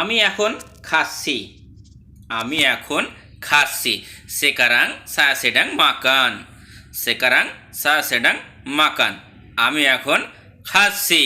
আমি এখন খাচ্ছি। আমি এখন খাচ্ছি। সেকারাং সা সেডাং মাকান। সেকারাং সা সেডাং মাকান। আমি এখন খাচ্ছি।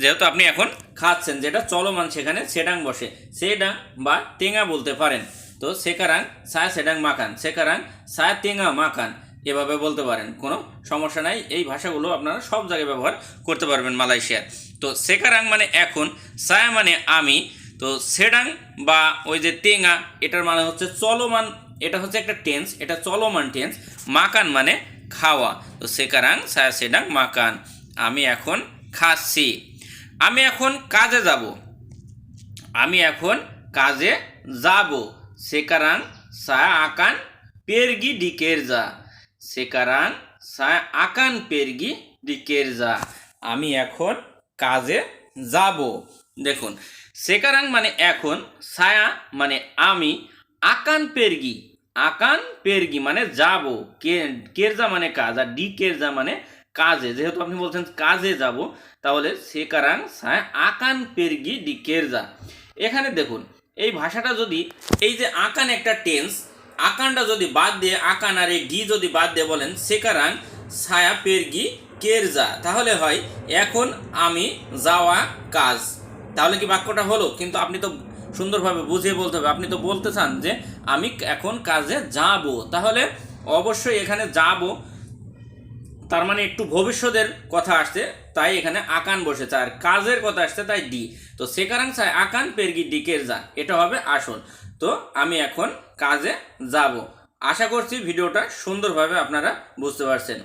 যেহেতু আপনি এখন খাচ্ছেন, যেটা চলমান সেখানে সেডাং বসে। সেডাং বা টেঙা বলতে পারেন। তো সেকারাং সা সেডাং মাকান। সেকারাং সা টেঙা মাকান। এভাবে বলতে পারেন। কোনো সমস্যা নাই। এই ভাষাগুলো আপনারা সব জায়গায় ব্যবহার করতে পারবেন মালয়েশিয়ার তো সেকারাং মানে এখন সায়া মানে আমি। তো সেডাং বা ওই যে টেঙা, এটার মানে হচ্ছে চলমান, এটা হচ্ছে একটা টেন্স এটা চলমান টেন্স মাকান মানে খাওয়া। তো সেকারাং, সায়া সেডাং, মাকান। আমি এখন খাচ্ছি। আমি এখন কাজে যাব। আমি এখন কাজে যাব। সেকারাং, সায়া আকান, পেরগি ডিকেরজা সেকারাং, সায়া আকান, পেরগি ডিকেরজা আমি এখন কাজে যাব। দেখুন, সেকারাং মানে এখন, সায়া মানে আমি, আকান পেরগি আকান পেরগি মানে যাব, কে, কেরজা মানে কাজ, আর ডি কেরজা মানে কাজে, যেহেতু আপনি বলছেন কাজে যাব, তাহলে সেকারাং, সায়া, আকান পেরগি, ডি কেরজা। এখানে দেখুন, এই ভাষাটা যদি, এই যে আকান একটা টেন্স, আকানটা যদি বাদ দিয়ে, আকান আর এই ডি যদি বাদ দিয়ে বলেন, সেকারাং ছায়া পেরগি, কেরজা, তাহলে হয়, এখন আমি যাওয়া কাজ। তাহলে কি বাক্যটা হলো? কিন্তু আপনি তো সুন্দরভাবে বুঝিয়ে বলতে হবে। আপনি তো বলতে চান যে আমি এখন কাজে যাব। তাহলে অবশ্যই এখানে যাব, তার মানে একটু ভবিষ্যতের কথা আসছে, তাই এখানে আকান বসেছে। আর কাজের কথা আসছে, তাই ডি। তো সে কারণ চায় আকান, পেরগি ডিকের যা। এটা হবে আসল। তো আমি এখন কাজে যাব। আশা করছি ভিডিওটা সুন্দরভাবে আপনারা বুঝতে পারছেন।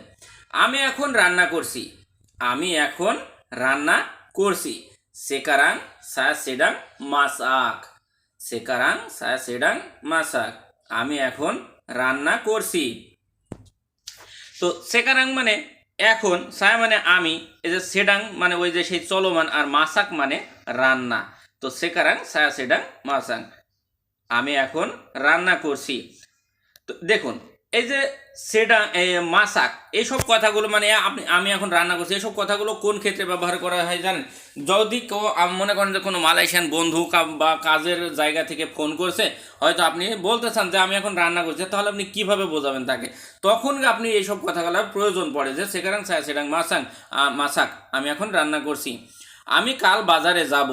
আমি এখন রান্না করছি। আমি এখন রান্না করছি। সেকারাং সা সেডাং মাসাক সেকারাং সা সেডাং মাসাক আমি এখন রান্না করছি। তো সেকারাং মানে এখন সায়া মানে আমি, এই যে সেডাং মানে ওই যে সেই চলমান আর মাসাক মানে রান্না। তো সেকারাং সায়া সেডাং মাসাং আমি এখন রান্না করছি। তো দেখুন এই যে সেটা মাসাক এইসব কথাগুলো মানে আপনি, আমি এখন রান্না করছি এইসব কথাগুলো কোন ক্ষেত্রে ব্যবহার করা হয় জানেন? যদি কেউ মনে করেন যে কোনো মালয়েশিয়ান বন্ধু বা কাজের জায়গা থেকে ফোন করছে, হয়তো আপনি বলতে চান যে আমি এখন রান্না করছি, তাহলে আপনি কীভাবে বোঝাবেন তাকে? তখন আপনি এইসব কথাগুলো প্রয়োজন পড়ে যে সেকারাং সায়া সেডাং মাসাং মাসাক আমি এখন রান্না করছি। আমি কাল বাজারে যাব,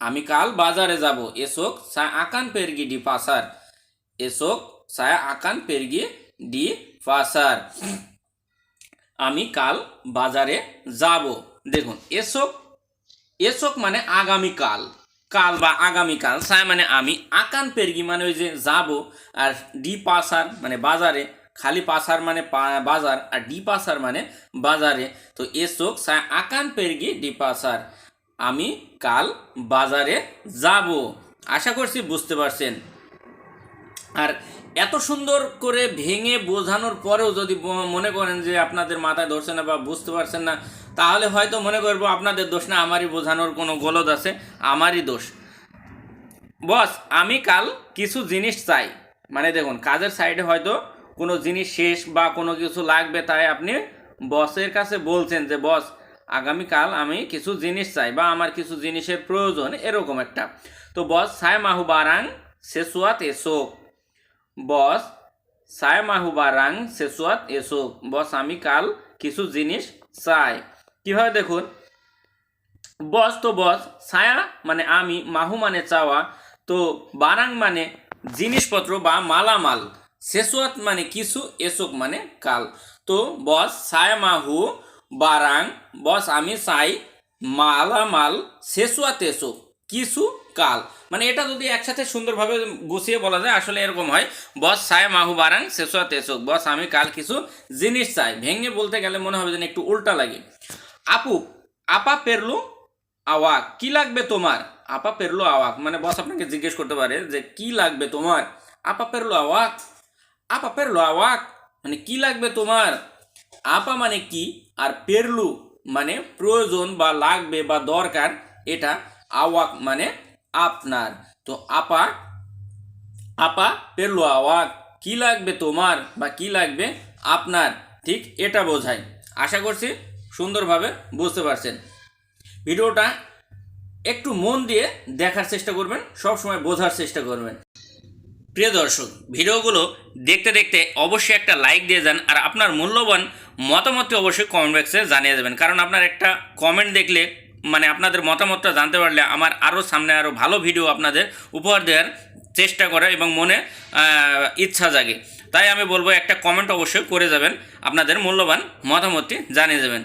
আমি কাল বাজারে যাব, এসোক আকান পেরগি ডি পাসার, এসোক সায়া আকান পেরগি ডি পাসার আমি কাল বাজারে যাব দেখুন এসোক এসোক মানে আগামীকাল কাল বা আগামীকাল সায় মানে আমি আকান পেরগি মানে ওই যে যাব আর ডি পাসার মানে বাজারে খালি পাসার মানে বাজার আর ডি পাসার মানে বাজারে তো এসোক সায় আকান পেরগি ডি পাসার আমি কাল বাজারে যাব আশা করছি বুঝতে পারছেন আর এত সুন্দর করে ভেঙে বোঝানোর পরেও যদি মনে করেন যে আপনাদের মাথায় ধরছে না বা বুঝতে পারছেন না, তাহলে হয়তো মনে করব আপনাদের দোষ না, আমারই বোঝানোর কোনো গলদ আছে, আমারই দোষ। বস, আমি কাল কিছু জিনিস চাই। মানে দেখুন, কাজের সাইডে হয়তো কোনো জিনিস শেষ বা কোনো কিছু লাগবে, তাই আপনি বসের কাছে বলছেন যে, বস, আগামীকাল আমি কিছু জিনিস চাই বা আমার কিছু জিনিসের প্রয়োজন, এরকম একটা। তো বস, সায় মাহু বারাং শেষুয়াত এসোক বস সায় মাহু বারাং শেষুয়াত এসোক বস, আমি কাল কিছু জিনিস চাই। কীভাবে দেখুন? বস তো বস ছায়া মানে আমি, মাহু মানে চাওয়া তো বারাং মানে জিনিসপত্র বা মালামাল। শেষুয়াত মানে কিছু এসোক মানে কাল। তো বস ছায়া মাহু বারাং বস আমি চাই মালামাল শেষুয়াত এসোক কিছু কাল। মানে এটা যদি একসাথে সুন্দরভাবে গুছিয়ে বলা যায়, আসলে এরকম হয়, বস ছায় মাহু বারাং শেষুয়াত এসোক বস, আমি কাল কিছু জিনিস চাই। ভেঙে বলতে গেলে মনে হবে যেন একটু উল্টা লাগে। আপু, আপা পেরলু আওয়াক, কি লাগবে তোমার? আপা পেরলো আওয়াক। মানে বস আপনাকে জিজ্ঞেস করতে পারে যে, কি লাগবে তোমার? আপা পেরলো আওয়াক। আপা পেরলো আওয়াক? মানে কি লাগবে তোমার? আপা মানে কি? আর পেরলু মানে প্রয়োজন বা লাগবে বা দরকার, এটা আওয়াক মানে আপনার। তো আপা আপা পেরলো আওয়াক কি লাগবে তোমার বা কি লাগবে আপনার? ঠিক এটা বোঝায় আশা করছি সুন্দরভাবে বুঝতে পারছেন। ভিডিওটা একটু মন দিয়ে দেখার চেষ্টা করবেন সব সময় বোঝার চেষ্টা করবেন। প্রিয় দর্শক, ভিডিওগুলো দেখতে দেখতে অবশ্যই একটা লাইক দিয়ে যান আর আপনার মূল্যবান মতামতটি অবশ্যই কমেন্ট বক্সে জানিয়ে দেবেন। কারণ আপনার একটা কমেন্ট দেখলে মানে আপনাদের মতামতটা জানতে পারলে আমার আরও সামনে আরও ভালো ভিডিও আপনাদের উপহার দেওয়ার চেষ্টা করে এবং মনে ইচ্ছা জাগে। তাই আমি বলব একটা কমেন্ট অবশ্যই করে যাবেন, আপনাদের মূল্যবান মতামতটি জানিয়ে যাবেন।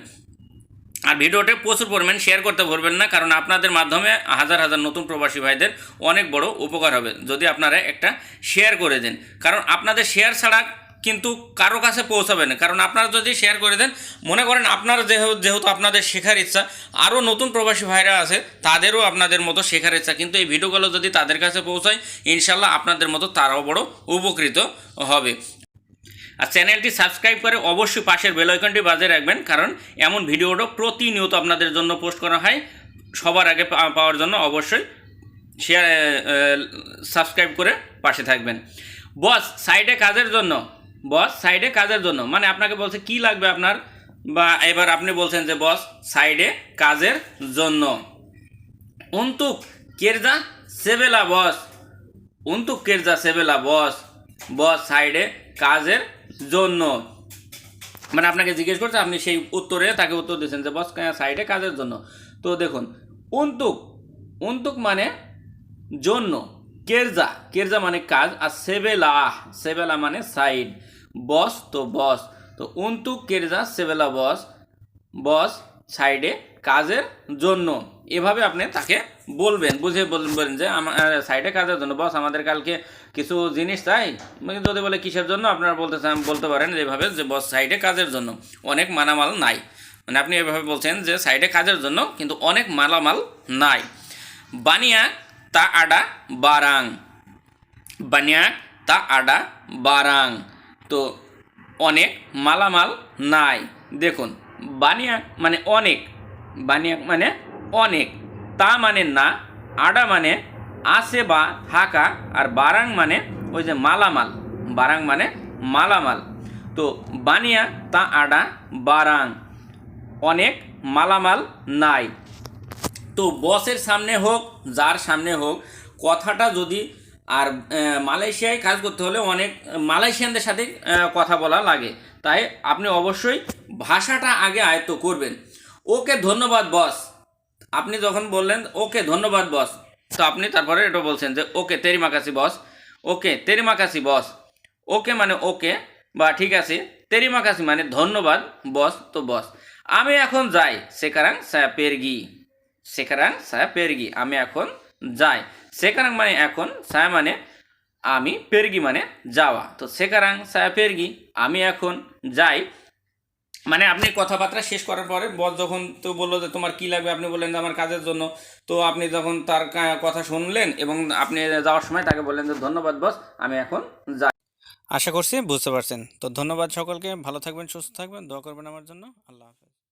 আর ভিডিওটা প্রচুর পরিমাণ শেয়ার করতে ভুলবেন না, কারণ আপনাদের মাধ্যমে হাজার হাজার নতুন প্রবাসী ভাইদের অনেক বড় উপকার হবে, যদি আপনারা একটা শেয়ার করে দেন। কারণ আপনাদের শেয়ার ছাড়া কিন্তু কারও কাছে পৌঁছাবে না। কারণ আপনারা যদি শেয়ার করে দেন, মনে করেন আপনারা যেহেতু আপনাদের শেখার ইচ্ছা আরও নতুন প্রবাসী ভাইরা আছে, তাদেরও আপনাদের মতো শেখার ইচ্ছা। কিন্তু এই ভিডিওগুলো যদি তাদের কাছে পৌঁছায়, ইনশাল্লাহ আপনাদের মতো তারাও বড় উপকৃত হবে। আর চ্যানেলটি সাবস্ক্রাইব করে অবশ্যই পাশের বেল আইকনটি বাজিয়ে রাখবেন, কারণ এমন ভিডিওটা প্রতিনিয়ত আপনাদের জন্য পোস্ট করা হয়। সবার আগে পাওয়ার জন্য অবশ্যই শেয়ার সাবস্ক্রাইব করে পাশে থাকবেন। বস সাইডে কাজের জন্য বস সাইডে কাজের জন্য। মানে আপনাকে বলছে, কি লাগবে আপনার? বা এবার আপনি বলছেন যে, বস সাইডে কাজের জন্য। উন্তুক, কেরজা, সেবেলা, বস। উন্তুক, কেরজা, সেবেলা, বস। বস সাইডে কাজের জন্য। মানে আপনাকে জিজ্ঞেস করছে, আপনি সেই উত্তরে তাকে উত্তর দিয়েছেন যে, বস সাইডে কাজের জন্য। তো দেখুন, উন্তুক উন্তুক মানে জন্য। কেরজা কেরজা মানে কাজ, আর সেবেলা সেবেলা মানে সাইড। বস তো বস। তো উন্তুক কেরজা, সেবেলা বস বস সাইডে কাজের জন্য। এভাবে আপনি তাকে বলবেন বুঝে বলবেন যে আমার সাইডে কাজের জন্য। বস, আমাদের কালকে কিছু জিনিস চাই? মানে যদি বলে কিসের জন্য, আপনারা বলতে চান, বলতে পারেন যেভাবে যে বস সাইডে কাজের জন্য। অনেক মালামাল নাই। মানে আপনি এভাবে বলছেন যে সাইডে কাজের জন্য, কিন্তু অনেক মালামাল নাই। বানিয়া তা আডা বারাং। বানিয়া তা আডা বারাং। তো অনেক মালামাল নাই। দেখুন, বানিয়া মানে অনেক। বানিয়া মানে অনেক। তা মানে না, আডা মানে আসে বা থাকা, আর বারাং মানে ওই যে মালামাল। বারাং মানে মালামাল। তো বানিয়া তা আডা বারাং। অনেক মালামাল নাই। তো বসের সামনে হোক, যার সামনে হোক, কথাটা যদি, আর মালয়েশিয়ায় কাজ করতে হলে অনেক, মালয়েশিয়ানদের সাথে কথা বলা লাগে। তাই আপনি অবশ্যই ভাষাটা আগে আয়ত্ত করবেন। ওকে ধন্যবাদ, বস। আপনি যখন বললেন, ওকে ধন্যবাদ, বস। তো আপনি তারপরে এটা বলছেন যে, ওকে তেরি মাকাসি বস। ওকে তেরি মাকাসি বস। ওকে মানে ওকে? বা, ঠিক আছে। তেরি মাকাসি মানে ধন্যবাদ, বস। তো, বস। আমি এখন যাই, সেকারাং সায়া পেরগি সেকারাং সায়া পেরগি, আমি এখন যাই। সেকারাং মানে এখন সায়া মানে আমি পেরগি মানে যাওয়া। তো সেকারাং সায়া পেরগি, আমি এখন যাই। মানে আপনি কথাবার্তা শেষ করার পরে বস যখন তো বলল যে তোমার কি লাগবে, আপনি বললেন যে আমার কাজের জন্য। তো আপনি যখন তার কথা শুনলেন এবং আপনি যাওয়ার সময় তাকে বললেন যে ধন্যবাদ বস, আমি এখন যাই। আশা করছি বুঝতে পারছেন। তো ধন্যবাদ সকলকে, ভালো থাকবেন, সুস্থ থাকবেন, দোয়া করবেন আমার জন্য। আল্লাহ হাফেজ।